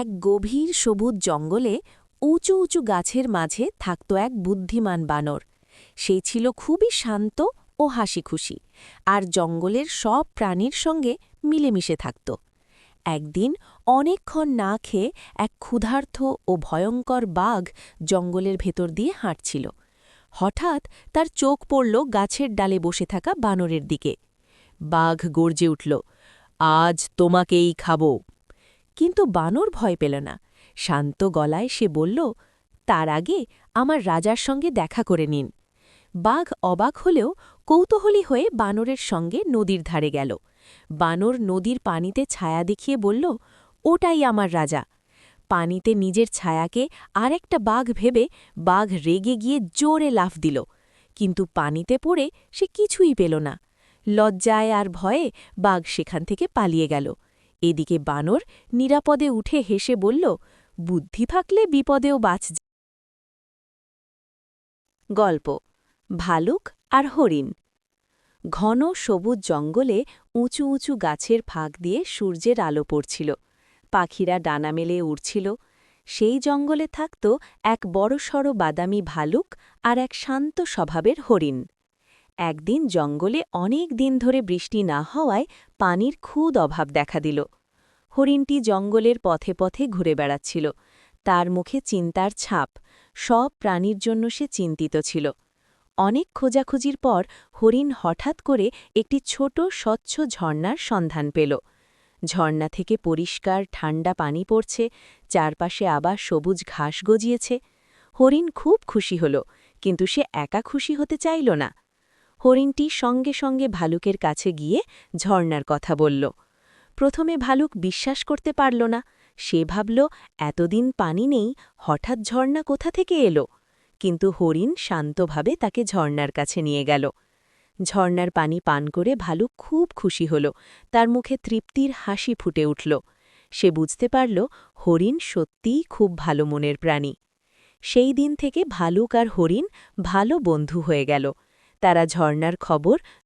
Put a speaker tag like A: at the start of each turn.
A: এক গভীর সবুজ জঙ্গলে উঁচু উঁচু গাছের মাঝে থাকত এক বুদ্ধিমান বানর। সে ছিল খুবই শান্ত ও হাসিখুশি আর জঙ্গলের সব প্রাণীর সঙ্গে মিলেমিশে থাকত। একদিন অনেকক্ষণ না খেয়ে এক ক্ষুধার্থ ও ভয়ঙ্কর বাঘ জঙ্গলের ভেতর দিয়ে হাঁটছিল। হঠাৎ তার চোখ পড়ল গাছের ডালে বসে থাকা বানরের দিকে। বাঘ গর্জে উঠল, আজ তোমাকেই খাব। কিন্তু বানর ভয় পেল না। শান্ত গলায় সে বলল, তার আগে আমার রাজার সঙ্গে দেখা করে নিন। বাঘ অবাক হলেও কৌতূহলী হয়ে বানরের সঙ্গে নদীর ধারে গেল। বানর নদীর পানিতে ছায়া দেখিয়ে বলল, ওটাই আমার রাজা। পানিতে নিজের ছায়াকে আরেকটা বাঘ ভেবে বাঘ রেগে গিয়ে জোরে লাফ দিল। কিন্তু পানিতে পড়ে সে কিছুই পেল না। লজ্জায় আর ভয়ে বাঘ সেখান থেকে পালিয়ে গেল। এদিকে বানর নিরাপদে উঠে হেসে বলল, বুদ্ধি থাকলে বিপদেও বাঁচ যা-" গল্প, ভালুক আর হরিণ। ঘন সবুজ জঙ্গলে উঁচু উঁচু গাছের ফাঁক দিয়ে সূর্যের আলো পড়ছিল। পাখিরা ডানা মেলে উড়ছিল। সেই জঙ্গলে থাকত এক বড়সড় বাদামি ভালুক আর এক শান্ত স্বভাবের হরিণ। একদিন জঙ্গলে অনেক দিন ধরে বৃষ্টি না হওয়ায় পানির খুদ অভাব দেখা দিল। হরিণটি জঙ্গলের পথে পথে ঘুরে বেড়াচ্ছিল। তার মুখে চিন্তার ছাপ। সব প্রাণীর জন্য সে চিন্তিত ছিল। অনেক খোঁজাখুঁজির পর হরিণ হঠাৎ করে একটি ছোট স্বচ্ছ ঝর্ণার সন্ধান পেল। ঝর্ণা থেকে পরিষ্কার ঠান্ডা পানি পড়ছে, চারপাশে আবার সবুজ ঘাস গজিয়েছে। হরিণ খুব খুশি হল, কিন্তু সে একা খুশি হতে চাইল না। হরিণটি সঙ্গে সঙ্গে ভালুকের কাছে গিয়ে ঝর্ণার কথা বলল। প্রথমে ভালুক বিশ্বাস করতে পারল না। সে ভাবল, এতদিন পানি নেই, হঠাৎ ঝর্ণা কোথা থেকে এলো? কিন্তু হরিণ শান্তভাবে তাকে ঝর্ণার কাছে নিয়ে গেল। ঝর্ণার পানি পান করে ভালুক খুব খুশি হল। তার মুখে তৃপ্তির হাসি ফুটে উঠল। সে বুঝতে পারল, হরিণ সত্যিই খুব ভালো মনের প্রাণী। সেই দিন থেকে ভালুক আর হরিণ ভালো বন্ধু হয়ে গেল। তারা ঝর্ণার খবর